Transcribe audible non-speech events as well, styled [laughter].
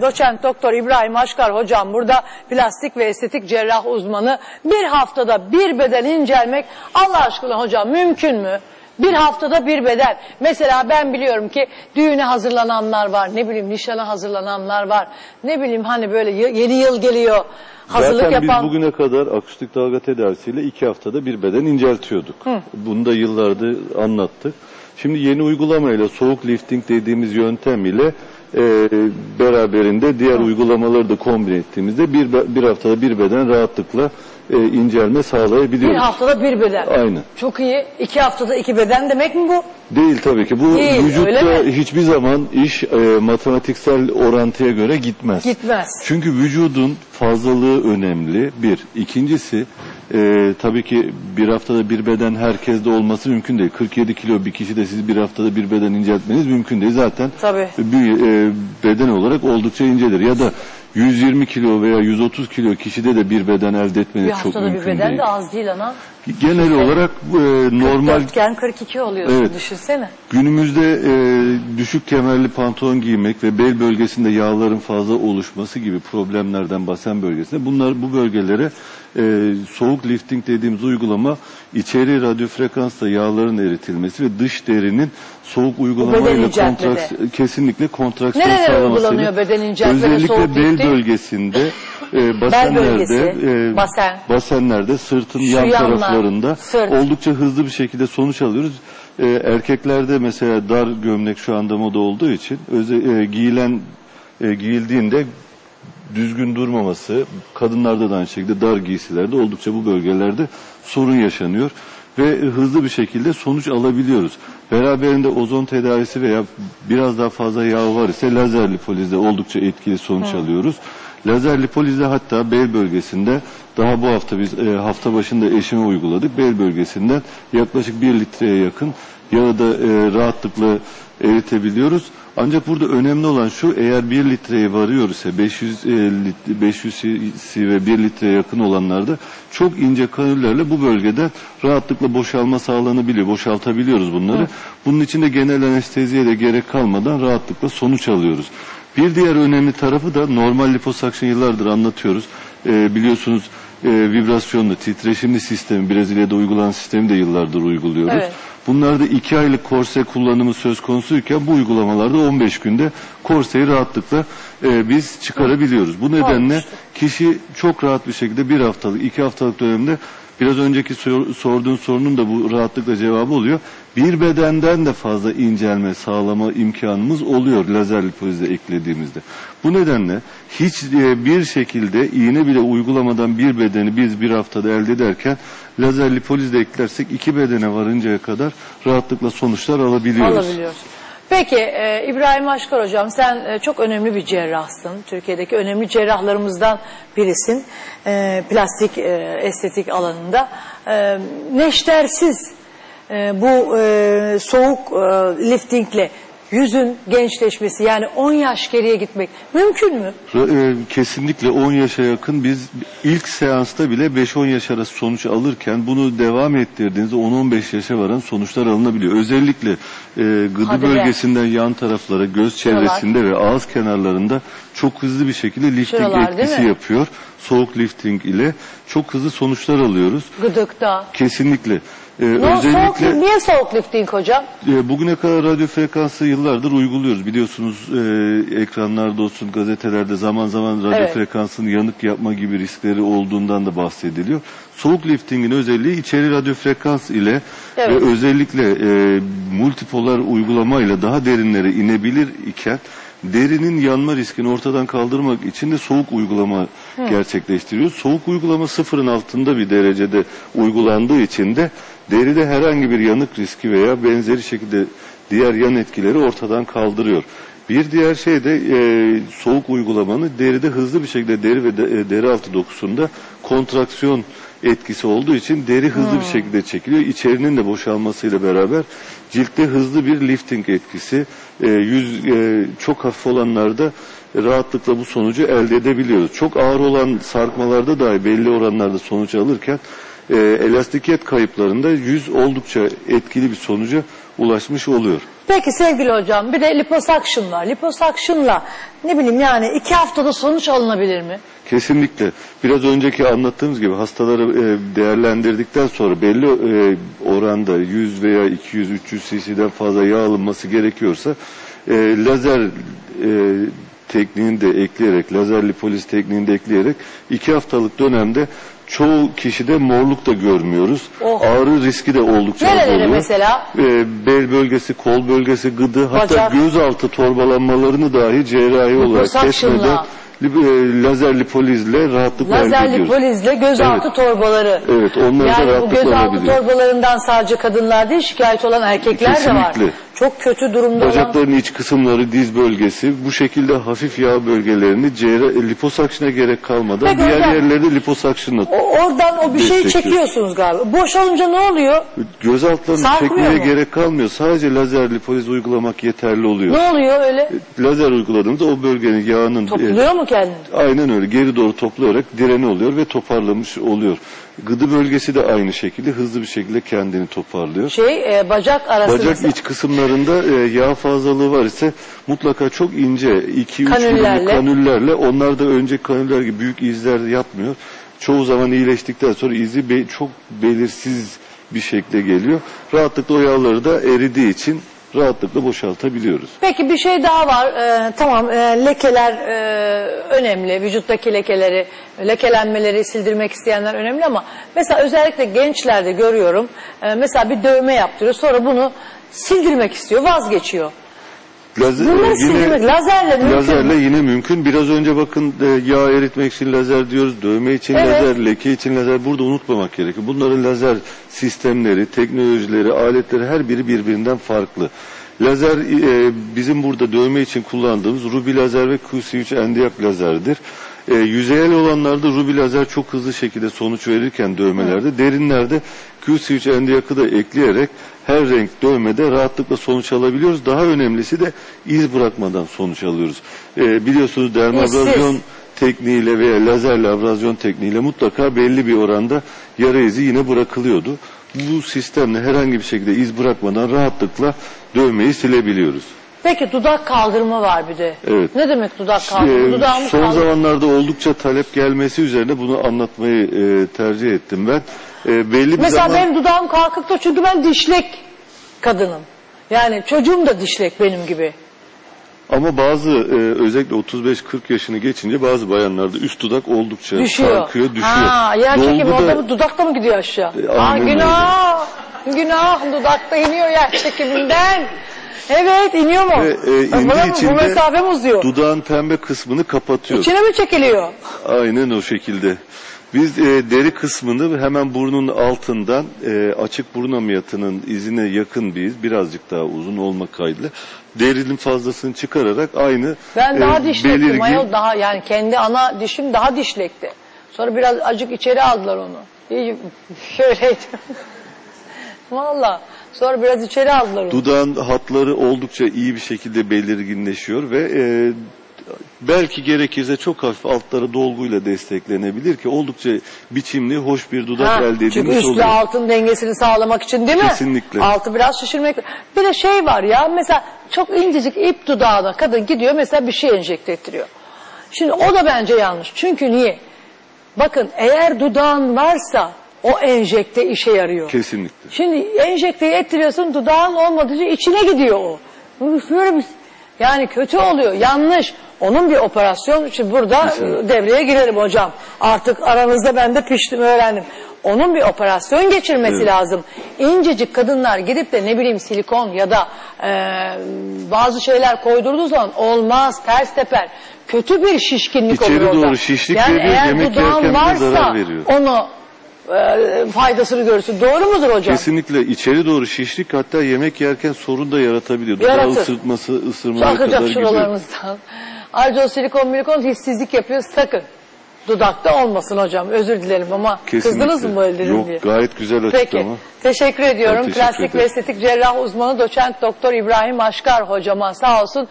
Doçent Doktor İbrahim Aşkar hocam burada plastik ve estetik cerrah uzmanı bir haftada bir beden incelmek Allah aşkına hocam mümkün mü? Bir haftada bir beden. Mesela ben biliyorum ki düğüne hazırlananlar var. Ne bileyim nişana hazırlananlar var. Ne bileyim hani böyle y- yeni yıl geliyor. Hazırlık Zaten yapan. biz bugüne kadar akustik dalga tedavisiyle iki haftada bir beden inceltiyorduk. Bunu da yıllardır anlattık. Şimdi yeni uygulamayla soğuk lifting dediğimiz yöntem ile e, beraberinde diğer uygulamaları da kombine ettiğimizde bir, bir haftada bir beden rahatlıkla e, incelme Bir sağlayabiliyoruz. haftada bir beden. Aynen. Çok iyi. İki haftada iki beden demek mi bu? Değil tabii ki. Bu Değil, vücutta hiçbir zaman iş e, matematiksel orantıya göre gitmez. Gitmez. Çünkü vücudun fazlalığı önemli bir. İkincisi e, tabii ki bir haftada bir beden herkeste olması mümkün değil. 47 kilo bir kişi de siz bir haftada bir beden inceltmeniz mümkün değil. Zaten Tabii. bir e, beden olarak oldukça incelir. Ya da 120 kilo veya 130 kilo kişide de bir beden elde etmeniz Bir çok haftada mümkün bir beden değil. de az değil ana. Genel olarak e, normal Dörtgen 42 oluyorsun Evet. düşünsene. Günümüzde e, düşük kemerli pantolon giymek ve bel bölgesinde yağların fazla oluşması gibi problemlerden basen bölgesinde bunlar bu bölgelere e, soğuk lifting dediğimiz uygulama içeri radyo frekansla yağların eritilmesi ve dış derinin soğuk uygulamayla kontraks kesinlikle kontraksiyon Nerelere sağlamasıyla uygulanıyor beden inceltmede özellikle bel lifting? bölgesinde e, basenlerde bölgesi, e, basen. basenlerde sırtın Şu yan yanlar, taraflarında sırt. oldukça hızlı bir şekilde sonuç alıyoruz. Ee, erkeklerde mesela dar gömlek şu anda moda olduğu için öze, e, giyilen e, giyildiğinde düzgün durmaması, kadınlarda da aynı şekilde dar giysilerde oldukça bu bölgelerde sorun yaşanıyor ve hızlı bir şekilde sonuç alabiliyoruz. Beraberinde ozon tedavisi veya biraz daha fazla yağ var ise lazer lipolizde oldukça etkili sonuç alıyoruz. Lazer lipolizde hatta bel bölgesinde daha bu hafta biz e, hafta başında eşime uyguladık. Bel bölgesinden yaklaşık 1 litreye yakın yağı da e, rahatlıkla eritebiliyoruz. Ancak burada önemli olan şu eğer 1 litreye varıyor ise 500 e, lit- 500 cc ve 1 litreye yakın olanlarda çok ince kanüllerle bu bölgeden rahatlıkla boşalma sağlanabiliyor. Boşaltabiliyoruz bunları. Bunun için de genel anesteziye de gerek kalmadan rahatlıkla sonuç alıyoruz. Bir diğer önemli tarafı da normal liposuction yıllardır anlatıyoruz. Ee, biliyorsunuz e, vibrasyonlu, titreşimli sistemi, Brezilya'da uygulanan sistemi de yıllardır uyguluyoruz. Evet. Bunlarda iki aylık korse kullanımı söz konusuyken bu uygulamalarda 15 günde korseyi rahatlıkla e, biz çıkarabiliyoruz. Bu nedenle kişi çok rahat bir şekilde bir haftalık, iki haftalık dönemde biraz önceki sor- sorduğun sorunun da bu rahatlıkla cevabı oluyor. Bir bedenden de fazla incelme sağlama imkanımız oluyor lazer lipolize eklediğimizde. Bu nedenle hiç e, bir şekilde iğne bile uygulamadan bir bedeni biz bir haftada elde ederken lazer lipolizle eklersek iki bedene varıncaya kadar rahatlıkla sonuçlar alabiliyoruz. Alabiliyoruz. Peki e, İbrahim Aşkar hocam sen e, çok önemli bir cerrahsın. Türkiye'deki önemli cerrahlarımızdan birisin. E, plastik e, estetik alanında. E, neştersiz e, bu e, soğuk e, liftingle yüzün gençleşmesi yani 10 yaş geriye gitmek mümkün mü? E, Kesinlikle 10 yaşa yakın biz ilk seansta bile 5-10 yaş arası sonuç alırken bunu devam ettirdiğinizde 10-15 yaşa varan sonuçlar alınabiliyor. Özellikle e, gıdı Hadi be. bölgesinden yan taraflara, göz çevresinde ve ağız kenarlarında çok hızlı bir şekilde lifting Şuralar, değil etkisi mi? yapıyor. Soğuk lifting ile çok hızlı sonuçlar alıyoruz. Gıdıkta. Kesinlikle. E, Ne, soğuk, niye soğuk lifting hocam? e, Bugüne kadar radyo frekansı yıllardır uyguluyoruz. Biliyorsunuz e, ekranlarda olsun gazetelerde zaman zaman radyo Evet. frekansını yanık yapma gibi riskleri olduğundan da bahsediliyor. Soğuk liftingin özelliği içeri radyo frekans ile Evet. ve özellikle e, multipolar uygulamayla daha derinlere inebilir iken derinin yanma riskini ortadan kaldırmak için de soğuk uygulama gerçekleştiriyoruz. Soğuk uygulama sıfırın altında bir derecede uygulandığı için de deride herhangi bir yanık riski veya benzeri şekilde diğer yan etkileri ortadan kaldırıyor. Bir diğer şey de e, soğuk uygulamanın deride hızlı bir şekilde deri ve de- e, deri altı dokusunda kontraksiyon etkisi olduğu için deri hızlı bir şekilde çekiliyor. İçerinin de boşalmasıyla beraber ciltte hızlı bir lifting etkisi. E, yüz e, çok hafif olanlarda rahatlıkla bu sonucu elde edebiliyoruz. Çok ağır olan sarkmalarda dahi belli oranlarda sonuç alırken e, elastikiyet kayıplarında yüz oldukça etkili bir sonuca ulaşmış oluyor. Peki sevgili hocam bir de liposuction var. Liposuction'la ne bileyim yani iki haftada sonuç alınabilir mi? Kesinlikle. Biraz önceki anlattığımız gibi hastaları e, değerlendirdikten sonra belli e, oranda 100 veya 200-300 cc'den fazla yağ alınması gerekiyorsa e, lazer e, tekniğini de ekleyerek, lazer lipoliz tekniğini de ekleyerek iki haftalık dönemde çoğu kişide morluk da görmüyoruz. Oh. Ağrı riski de oldukça az oluyor. mesela? E, bel bölgesi, kol bölgesi, gıdı hatta Bacak. gözaltı torbalanmalarını dahi cerrahi olarak Liposuction'la. kesmeden li- e, lazer lipolizle rahatlıkla elde Lazer ediyoruz. lipolizle gözaltı Evet. torbaları. Evet, onları da yani bu rahatlıkla gözaltı alabiliyor. torbalarından sadece kadınlar değil şikayet olan erkekler de var. Kesinlikle. Çok kötü durumda olan. Bacakların iç kısımları, diz bölgesi bu şekilde hafif yağ bölgelerini cerrah, e, liposuction'a gerek kalmadan Peki diğer hocam. yerleri liposuction'la O- oradan o bir şeyi çekiyorsunuz galiba. Boş olunca ne oluyor? göz altlarını Sarkmıyor çekmeye mu? gerek kalmıyor. Sadece lazer lipoliz uygulamak yeterli oluyor. Ne oluyor öyle? Lazer uyguladığımızda o bölgenin yağının e, Topluyor mu kendini? Aynen öyle. Geri doğru toplayarak direni oluyor ve toparlamış oluyor. Gıdı bölgesi de aynı şekilde hızlı bir şekilde kendini toparlıyor. Şey e, bacak arası Bacak mesela. iç kısımlarında e, yağ fazlalığı var ise mutlaka çok ince 2-3 Kanüllerle. kanüllerle onlar da önce kanüller gibi büyük izler yapmıyor. Çoğu zaman iyileştikten sonra izi be- çok belirsiz bir şekilde geliyor. Rahatlıkla o yağları da eridiği için rahatlıkla boşaltabiliyoruz. Peki bir şey daha var. Ee, tamam e, lekeler e, önemli. Vücuttaki lekeleri, lekelenmeleri sildirmek isteyenler önemli ama mesela özellikle gençlerde görüyorum. e, mesela bir dövme yaptırıyor sonra bunu sildirmek istiyor vazgeçiyor. Lazer, Bunları e, sildirmek lazerle mümkün Lazerle yine mümkün. Biraz önce bakın e, yağ eritmek için lazer diyoruz, dövme için Evet. lazer, leke için lazer. Burada unutmamak gerekiyor. Bunların lazer sistemleri, teknolojileri, aletleri her biri birbirinden farklı. Lazer e, bizim burada dövme için kullandığımız Ruby lazer ve QC3 NDIAP lazerdir. E, yüzeyel olanlarda Ruby lazer çok hızlı şekilde sonuç verirken dövmelerde, derinlerde QC3 NDIAP'ı da ekleyerek her renk dövmede rahatlıkla sonuç alabiliyoruz. Daha önemlisi de iz bırakmadan sonuç alıyoruz. E, biliyorsunuz dermabrazyon tekniğiyle veya lazerle abrazyon tekniğiyle mutlaka belli bir oranda yara izi yine bırakılıyordu. Bu sistemle herhangi bir şekilde iz bırakmadan rahatlıkla dövmeyi silebiliyoruz. Peki dudak kaldırma var bir de. Evet. Ne demek dudak kaldırma? Ee, Dudağımı son kaldır- zamanlarda oldukça talep gelmesi üzerine bunu anlatmayı e, tercih ettim ben. E, belli bir Mesela zaman benim dudağım kalkık da çünkü ben dişlek kadınım. Yani çocuğum da dişlek benim gibi. ama bazı e, özellikle 35-40 yaşını geçince bazı bayanlarda üst dudak oldukça Düşüyor. sarkıyor, düşüyor. Ha, yer çekimi Dolgu da- orada dudakta mı gidiyor aşağı? E, Aa, günah. Günah dudakta iniyor yer çekiminden. Evet iniyor mu? Ve, e, indiği bu için de mesafe uzuyor? Dudağın pembe kısmını kapatıyor. İçine mi çekiliyor? Aynen o şekilde. Biz e, deri kısmını hemen burnun altından e, açık burun ameliyatının izine yakın bir iz, birazcık daha uzun olmak kaydıyla derinin fazlasını çıkararak aynı Ben daha e, dişlektim. belirgin- Ayol daha yani kendi ana dişim daha dişlekti. Sonra biraz acık içeri aldılar onu. İyi, [laughs] şöyleydi. Valla. Sonra biraz içeri aldılar onu. Dudağın hatları oldukça iyi bir şekilde belirginleşiyor ve e, belki gerekirse çok hafif altları dolguyla desteklenebilir ki oldukça biçimli, hoş bir dudak Ha, elde çünkü edilmiş üstle oluyor. altın dengesini sağlamak için değil mi? Kesinlikle. Altı biraz şişirmek. Bir de şey var ya mesela çok incecik ip dudağına kadın gidiyor mesela bir şey enjekte ettiriyor. Şimdi o da bence yanlış. Çünkü niye? Bakın eğer dudağın varsa o enjekte işe yarıyor. Kesinlikle. Şimdi enjekteyi ettiriyorsun dudağın olmadığı için içine gidiyor o. Bir- Yani kötü oluyor yanlış. Onun bir operasyon şimdi burada e, devreye girerim hocam. Artık aranızda ben de piştim öğrendim. Onun bir operasyon geçirmesi Evet. lazım. İncecik kadınlar gidip de ne bileyim silikon ya da e, bazı şeyler koydurduğu zaman olmaz ters teper. Kötü bir şişkinlik İçeri olur orada. doğru şişlik yani veriyor, eğer yemek dudağın varsa onu e, faydasını görürsün. Doğru mudur hocam? Kesinlikle içeri doğru şişlik hatta yemek yerken sorun da yaratabiliyor. Dudağı Yaratır. ısırtması, ısırmaya kadar Akacak gidiyor. şuralarınızdan. [laughs] Ayrıca o silikon milikon hissizlik yapıyor sakın. Dudakta olmasın hocam özür dilerim ama kızdınız mı böyle dedim Yok diye. gayet güzel Peki açıklama. teşekkür ediyorum. Ben teşekkür Plastik ve ederim. estetik cerrah uzmanı doçent doktor İbrahim Aşkar hocama sağ olsun.